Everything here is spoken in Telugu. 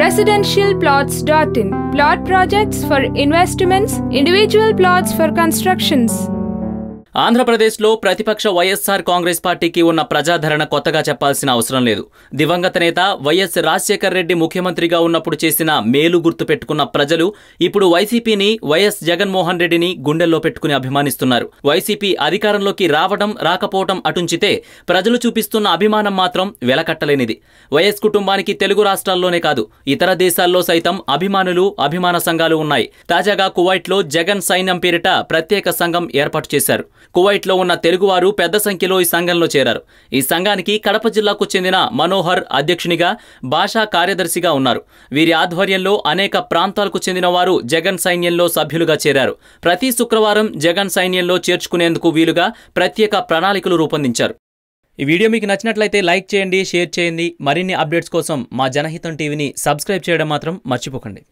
residentialplots.in. Plot projects for investments, individual plots for constructions. ఆంధ్రప్రదేశ్లో ప్రతిపక్ష వైఎస్సార్ కాంగ్రెస్ పార్టీకి ఉన్న ప్రజాధరణ కొత్తగా చెప్పాల్సిన అవసరం లేదు. దివంగత నేత వైఎస్ రాజశేఖర్ రెడ్డి ముఖ్యమంత్రిగా ఉన్నప్పుడు చేసిన మేలు గుర్తు పెట్టుకున్న ప్రజలు ఇప్పుడు వైసీపీని వైఎస్ జగన్మోహన్ రెడ్డిని గుండెల్లో పెట్టుకుని అభిమానిస్తున్నారు. వైసీపీ అధికారంలోకి రావడం రాకపోవడం అటుంచితే ప్రజలు చూపిస్తున్న అభిమానం మాత్రం వెలకట్టలేనిది. వైఎస్ కుటుంబానికి తెలుగు రాష్ట్రాల్లోనే కాదు ఇతర దేశాల్లో సైతం అభిమానులు అభిమాన సంఘాలు ఉన్నాయి. తాజాగా కువైట్లో జగన్ సైన్యం పేరిట ప్రత్యేక సంఘం ఏర్పాటు చేశారు. కువైట్లో ఉన్న తెలుగువారు పెద్ద సంఖ్యలో ఈ సంఘంలో చేరారు. ఈ సంఘానికి కడప జిల్లాకు చెందిన మనోహర్ అధ్యక్షునిగా భాషా కార్యదర్శిగా ఉన్నారు. వీరి ఆధ్వర్యంలో అనేక ప్రాంతాలకు చెందిన వారు జగన్ సైన్యంలో సభ్యులుగా చేరారు. ప్రతి శుక్రవారం జగన్ సైన్యంలో చేర్చుకునేందుకు వీలుగా ప్రత్యేక ప్రణాళికలు రూపొందించారు. ఈ వీడియో మీకు నచ్చినట్లయితే లైక్ చేయండి షేర్ చేయండి. మరిన్ని అప్డేట్స్ కోసం మా జనహితం టీవీని సబ్స్క్రైబ్ చేయడం మాత్రం మర్చిపోకండి.